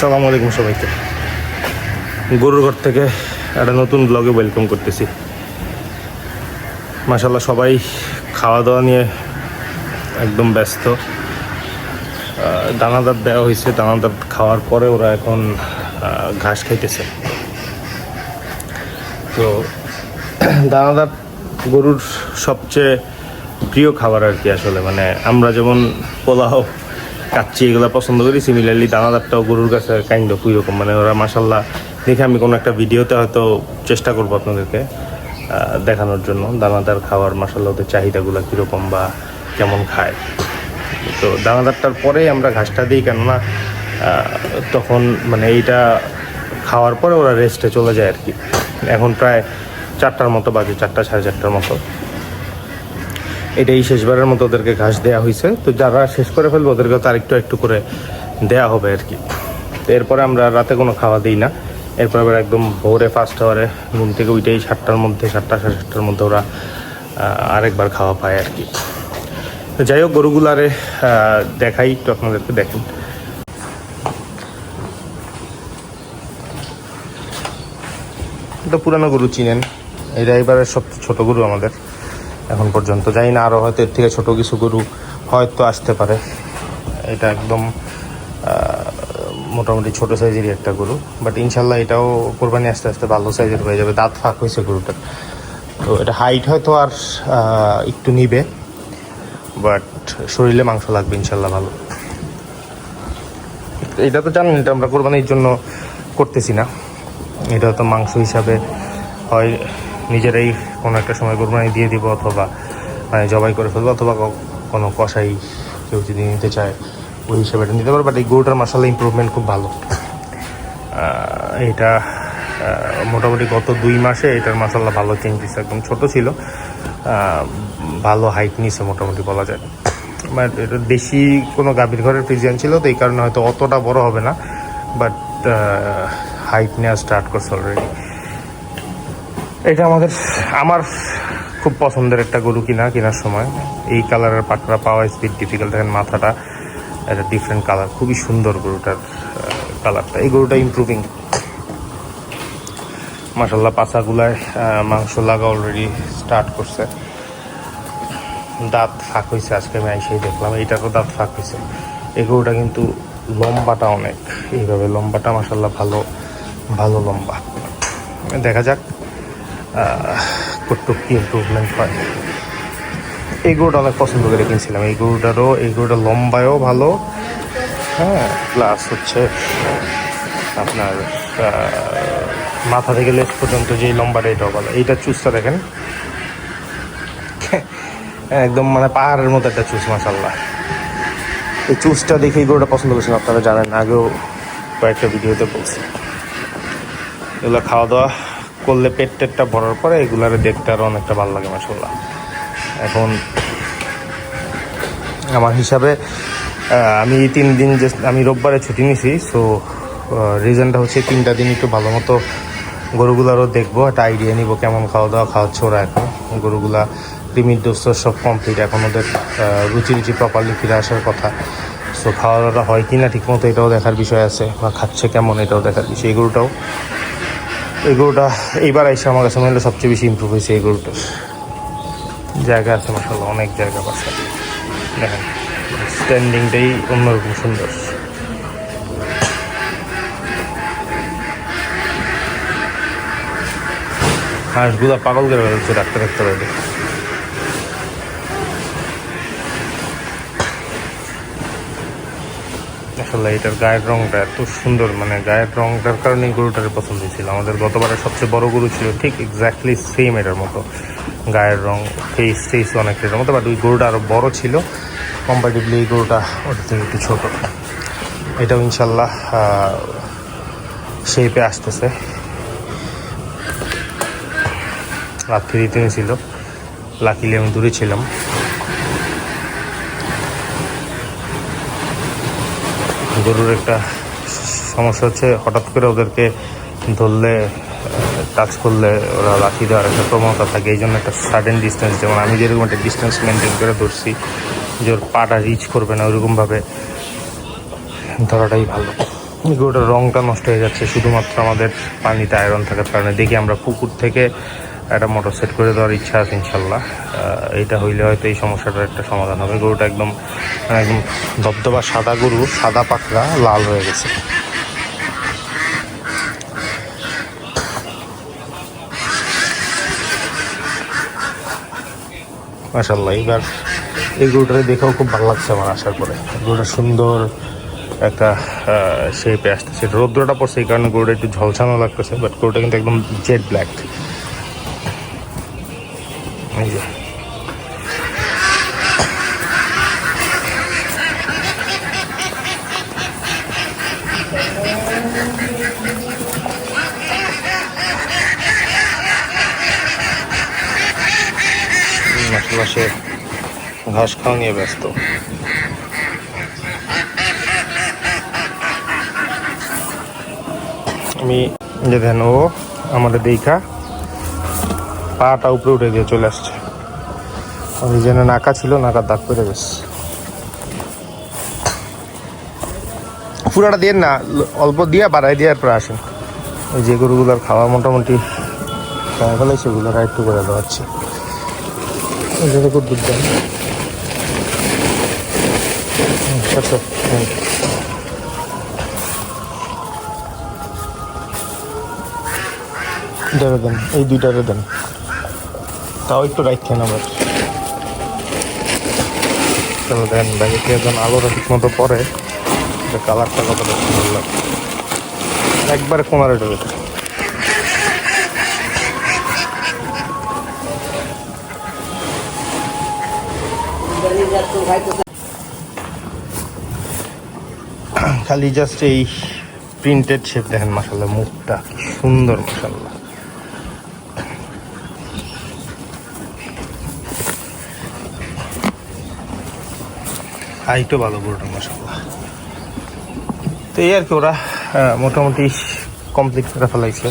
সালামু আলাইকুম সবাইকে। গরুর ঘর থেকে একটা নতুন ব্লগে ওয়েলকাম করতেছি। মাসাল্লাহ সবাই খাওয়া দাওয়া নিয়ে একদম ব্যস্ত। দানাদার দেওয়া হয়েছে, দানাদার খাওয়ার পরে ওরা এখন ঘাস খাইতেছে। তো দানাদার গরুর সবচেয়ে প্রিয় খাবার আর কি আসলে মানে আমরা যেমন পোলাও কাচ্চি এগুলো পছন্দ করি। সিমিলারলি দানাদারটাও গরুর কাছে কাইন্ড অফ রকম মানে ওরা মাসাল্লাহ দেখে আমি কোনো একটা ভিডিওতে হয়তো চেষ্টা করব আপনাদেরকে দেখানোর জন্য। দানাদার খাওয়ার মাসাল্লাহ ওদের চাহিদাগুলো কীরকম বা কেমন খায়। তো দানাদারটার পরেই আমরা ঘাসটা দিই, কেননা তখন মানে এইটা খাওয়ার পরে ওরা রেস্টে চলে যায় আর কি। এখন প্রায় চারটার মতো বাজে, চারটা সাড়ে চারটার মতো। এটাই শেষবারের মতো ওদেরকে ঘাস দেওয়া হয়েছে তো যারা শেষ করে ফেলবে ওদেরকে তার একটু একটু করে দেয়া হবে আর কি। তো এরপরে আমরা রাতে কোনো খাওয়া দিই না। এরপর আবার একদম ভোরে ফার্স্ট আওয়ারে ঘুম থেকে ওইটাই সাতটার মধ্যে সাতটা সাড়ে সাতটার মধ্যে ওরা আরেকবার খাওয়া পায় আর কি। তো যাই হোক গরুগুলারে আহ, দেখাই একটু আপনাদেরকে দেখেন। এটা পুরানো গরু চিনেন? এটা এবারের সবচেয়ে ছোট গরু আমাদের। এখন পর্যন্ত। জানি না আরও হয়তো এর থেকে ছোট কিছু গরু হয়তো আসতে পারে। এটা একদম মোটামুটি ছোট সাইজেরই একটা গরু। বাট ইনশাল্লাহ এটাও কোরবানি আস্তে আস্তে ভালো সাইজের হয়ে যাবে। দাঁত ফাঁক হয়েছে গরুটার। তো এটা হাইট হয়তো আর একটু নিবে। বাট শরীরে মাংস লাগবে ইনশাল্লাহ ভালো। এটা তো জানেন, এটা আমরা কোরবানির জন্য করতেছি না। এটা তো মাংস হিসাবে হয়। নিজেরাই কোনো একটা সময় কোরবানি দিয়ে দিব অথবা মানে জবাই করে ফেলব, অথবা কোনো কষাই কেউ যদি নিতে চায়, ওই হিসাবে এটা নিতে পারে বাট এই গরুটার মশালা ইম্প্রুভমেন্ট খুব ভালো। এটা মোটামুটি গত দুই মাসে এটার মশালা ভালো চেঞ্জ দিচ্ছে একদম ছোট ছিল। ভালো হাইট নিছে মোটামুটি বলা যায়। বাট এটা দেশি কোনো গাভীর ঘরের ফ্রিজিয়ান ছিল, তো এই কারণে হয়তো অতটা বড় হবে না বাট হাইট নেওয়া স্টার্ট করছে অলরেডি এটা আমাদের আমার খুব পছন্দের একটা গরু কিনা কেনার সময়। এই কালারের পাকড়া পাওয়া স্পিড ডিফিকাল্ট দেখেন মাথাটা একটা ডিফারেন্ট কালার খুবই সুন্দর গরুটার কালারটা এই গরুটা ইমপ্রুভিং মাসাল্লাহ পাছাগুলায় আহ, মাংস লাগা অলরেডি স্টার্ট করছে। দাঁত ফাঁক হয়েছে আজকে আমি এসেই দেখলাম এইটারও দাঁত ফাঁক হয়েছে এই গরুটা কিন্তু লম্বাটা অনেক এইভাবে লম্বাটা মাসাল্লাহ ভালো ভালো লম্বা। দেখা যাক। কতটুকু কি ইম্প্রুভমেন্ট হয়? এই গরুটা অনেক পছন্দ করে কিনছিলাম। এই গরুটারও, এই গরুটা লম্বায়ও ভালো। হ্যাঁ প্লাস হচ্ছে আপনার মাথা থেকে লেজ পর্যন্ত যে লম্বাটা এটাও ভালো। এইটা চুজটা দেখেন। একদম মানে পাহাড়ের মতো একটা চুজ মাসাল্লাহ এই চুজটা দেখে এই গরুটা পছন্দ করছেন আপনারা জানেন, আগেও কয়েকটা ভিডিওতে বলছি। এগুলো খাওয়া দাওয়া। করলে পেট টেটটা ভরার পরে এগুলার দেখতে আরও অনেকটা ভালো লাগে মাসাল্লাহ এখন আমার হিসাবে আমি এই তিন দিন যে আমি রোববারে ছুটি নিছি সো রিজনটা হচ্ছে তিনটা দিন একটু ভালো মতো গরুগুলারও দেখব, একটা আইডিয়া নিব কেমন খাওয়া দাওয়া খাওয়াচ্ছে ওরা এখন। গরুগুলা লিমিট ডোজ তো সব কমপ্লিট এখন ওদের রুচি রুচি প্রপারলি ফিরে আসার কথা। সো খাওয়া দাওয়াটা হয় কি না ঠিক মতো এটাও দেখার বিষয় আছে, বা খাচ্ছে কেমন এটাও দেখার বিষয় এই গরুটাও এই গরুটা এইবার এসে আমার কাছে মনে সবচেয়ে বেশি ইম্প্রুভ হয়েছে এই গরুটা। জায়গা আছে মাসাল্লাহ অনেক জায়গা পাশে দেখেন স্ট্যান্ডিংটাই অন্যরকম সুন্দর। হাঁসগুলা পাগল করে বেরোচ্ছে ডাক্তার ডাক্তার আসলে এটার গায়ের রংটা এত সুন্দর মানে গায়ের রংটার কারণেই গরুটার পছন্দ ছিল আমাদের গতবারের সবচেয়ে বড় গরু ছিল ঠিক এক্স্যাক্টলি সেম এটার মতো। গায়ের রং ফেস টেস অনেক এটার মতো বাট ওই গরুটা আরও বড় ছিল। কম্পারেটিভলি এই গরুটা ওটা থেকে একটু ছোটো। এটাও ইনশাল্লাহ শেপে আসতেছে। রাত্রি দিতে ছিল। লাকিলি আমি দূরে ছিলাম। গরুর একটা সমস্যা হচ্ছে, হঠাৎ করে ওদেরকে ধরলে টাচ করলে ওরা লাঠি দেওয়ার একটা প্রবণতা থাকে। এই জন্য একটা সাডেন ডিস্টেন্স যেমন আমি যেরকম একটা ডিস্টেন্স মেনটেন করে ধরছি, যে ওর পাটা রিচ করবে না ওরকমভাবে ধরাটাই ভালো। গরুটার রঙটা নষ্ট হয়ে যাচ্ছে, শুধুমাত্র আমাদের পানিতে আয়রন থাকার কারণে। দেখি আমরা পুকুর থেকে একটা মোটর সেট করে দেওয়ার ইচ্ছা আছে ইনশাল্লাহ। এইটা হইলে হয়তো এই সমস্যাটার একটা সমাধান হবে। গরুটা একদম একদম দবদবা সাদা গরু, সাদা পাকড়া, লাল হয়ে গেছে। মাসাল্লাহ এবার এই গরুটারে দেখেও খুব ভালো লাগছে আমার আসার পরে। গরুটা সুন্দর একটা শেপে আসতেছে। রৌদ্রটা পড়ছে এই কারণে গরুটা একটু ঝলসানো লাগতেছে বাট গরুটা কিন্তু একদম জেড ব্ল্যাক এই যে মাসাল্লাহ সে ঘাস খাওয়া নিয়ে ব্যস্ত। আমি যে ধ্যান ও আমাদের দেখা পাটা উপরে উঠে দিয়ে চলে আসছে। ওই যেন নাকা ছিল নাকার দাগ করে গেছে। পুরাটা দিয়ে না, অল্প দিয়ে বাড়াই দিয়ে এরপরে আসেন। ওই যে গরুগুলোর খাওয়া মোটামুটি খাওয়া ফেলে সেগুলো একটু করে দেওয়া হচ্ছে ওই জন্য খুব দুধ দেন। আচ্ছা। দেবে দেন, এই দুইটারে দেন। তাও একটু রাখছেন আবার। দেন যখন আলোটা ঠিক মতো পরে কালারটা একবারে কোনারে খালি জাস্ট এই প্রিন্টেড শেপ দেখেন মাসাল্লাহ মুখটা সুন্দর মাসাল্লাহ হাইটও ভালো গরুটা মাসাল্লাহ তো এই আর কি ওরা মোটামুটি কমপ্লিট করে ফেলাইছে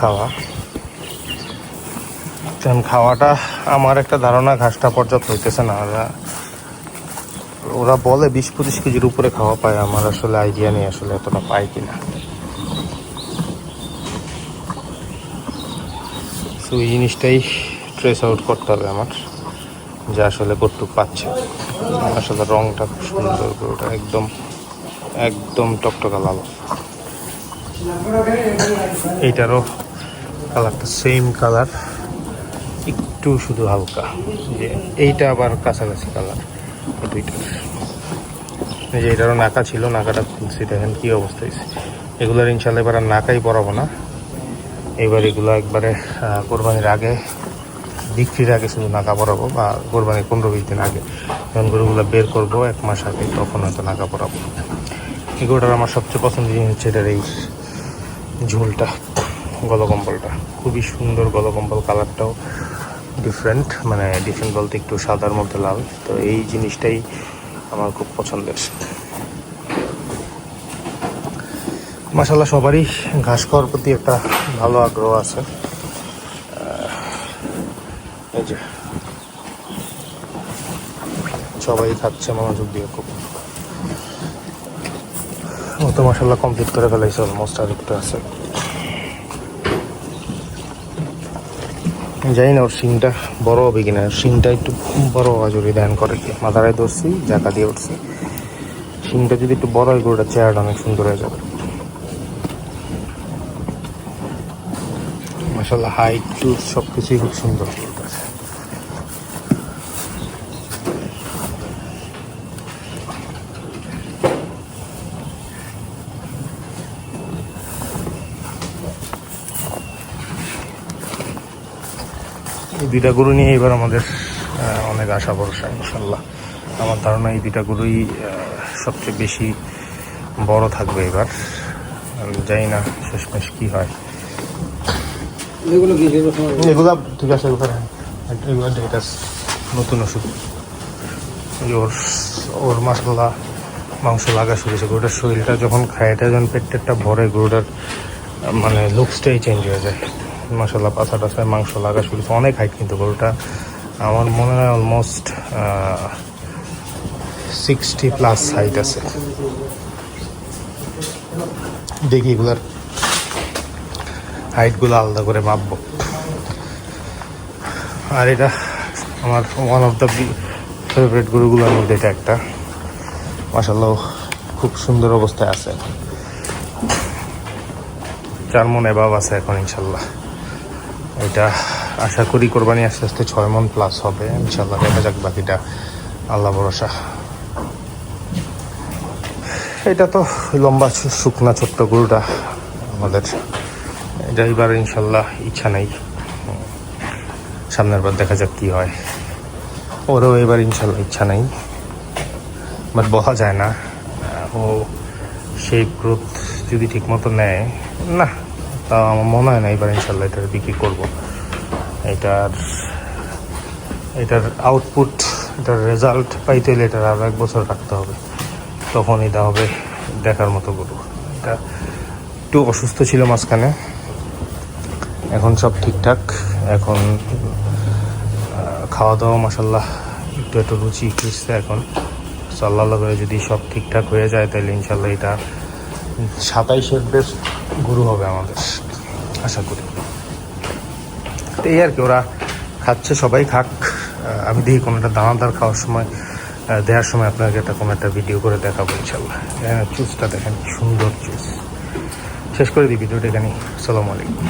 খাওয়া। কারণ খাওয়াটা আমার একটা ধারণা, ঘাসটা পর্যাপ্ত হইতেছে না। ওরা ওরা বলে বিশ পঁচিশ কেজির উপরে খাওয়া পায়, আমার আসলে আইডিয়া নেই আসলে এতটা পায় কিনা। তো এই জিনিসটাই ট্রেস আউট করতে হবে আমার। যে আসলে কতটুকু পাচ্ছে। আসলে রংটা খুব সুন্দর ওটা একদম একদম টকটকা লাল। এইটারও কালারটা সেম কালার, একটু শুধু হালকা। যে এইটা আবার কাছাকাছি কালার দুইটার এই যে এটারও নাকা ছিল, নাকাটা খুলছি, দেখেন কী অবস্থা হয়েছে। এগুলোর ইনশাল্লাহ এবার আর নাকাই পরাবো না। এবার এগুলো একবারে কোরবানির আগে বিক্রির আগে শুধু নাকা পরাবো বা কোরবানির পনেরো বিশ দিন আগে। যখন গরুগুলো বের করব এক মাস আগে, তখন হয়তো নাকা পরাবো। গরুটার আমার সবচেয়ে পছন্দের জিনিস হচ্ছে এটার এই ঝোলটা গলকম্বলটা খুবই সুন্দর গলকম্বল কালারটাও ডিফারেন্ট মানে ডিফারেন্ট বলতে একটু সাদার মধ্যে লাল। তো এই জিনিসটাই আমার খুব পছন্দের। মাসাল্লাহ সবারই ঘাস খাওয়ার প্রতি একটা ভালো আগ্রহ আছে। এই যে। সবাই খাচ্ছে, মনোযোগ দিয়ে খুব। ও তো মাসাল্লাহ কমপ্লিট করে ফেলাইছে অলমোস্ট আর একটু আছে। জানি না ওর শিংটা বড় হবে কিনা শিংটা একটু বড় জরুরি, ধ্যান করে কি। মাথায় ধরছি জাকা দিয়ে উঠছি। শিংটা যদি একটু বড় হয় গরুটার চেহারাটা অনেক সুন্দর হয়ে যাবে। মাসাল্লাহ হাইট টু সব কিছুই খুব সুন্দর গরুটার। এই দুইটা গরু নিয়ে এবার আমাদের অনেক আশা ভরসা ইনশাল্লাহ। আমার ধারণা এই দুইটা গরুই সবচেয়ে বেশি বড় থাকবে এবার। জানি না শেষমেশ কি হয়। এগুলো ঠিক আছে এগুলো এগুলো ডেটাস নতুন ওষুধ। ওর ওর মশলা মাংস লাগা শুরু হয়েছে। গরুটার শরীরটা যখন খায় এটা যখন পেটটা ভরে গরুটার মানে লুকসটাই চেঞ্জ হয়ে যায়। মশলা পাছা টাছায় মাংস লাগা শুরু অনেক হাইট কিন্তু গরুটা। আমার মনে হয় অলমোস্ট সিক্সটি প্লাস হাইট আছে। দেখি এগুলার হাইটগুলো আলাদা করে মাপবো। আর এটা আমার ওয়ান অফ দ্য ফেভারিট গরুগুলোর মধ্যে এটা একটা। মাসাল্লাহ খুব সুন্দর অবস্থায় আছে। চার মন এবাব আছে এখন ইনশাল্লাহ এটা আশা করি কোরবানি আস্তে আস্তে ছয় মন প্লাস হবে ইনশাল্লাহ দেখা যাক বাকিটা। আল্লাহ ভরসা। এটা তো লম্বা শুকনা ছোট্ট গরুটা আমাদের। এটা এবার ইনশাল্লাহ ইচ্ছা নেই। সামনের বার দেখা যাক কি হয়। ওরও এবার ইনশাল্লাহ ইচ্ছা নেই। বাট বলা যায় না। ও সেই গ্রোথ যদি ঠিক মতো নেয়, না। তাও আমার মনে হয় না এবার ইনশাল্লাহ এটার বিক্রি করব। এটার এটার আউটপুট এটার রেজাল্ট পাইতে হলে এটার আরও এক বছর রাখতে হবে। তখন এটা হবে দেখার মতো গরু। এটা একটু অসুস্থ ছিল মাঝখানে। এখন সব ঠিকঠাক। এখন খাওয়া দাওয়া মাসাল্লাহ একটু একটু রুচি খুঁজছে এখন। আল্লাহ করে যদি সব ঠিকঠাক হয়ে যায়, তাহলে ইনশাল্লাহ এটা সাতাইশের বেস্ট গুরু হবে আমাদের। আশা করি। তো এই আর কি, ওরা খাচ্ছে, সবাই খাক। আমি দেখি কোনো একটা দানাদার খাওয়ার সময় দেওয়ার সময় আপনাকে একটা, কোনো একটা ভিডিও করে দেখাবো ইনশাল্লাহ চুজটা দেখেন, সুন্দর চুজ শেষ করে দিই ভিডিওটা এখানে সালামু আলাইকুম।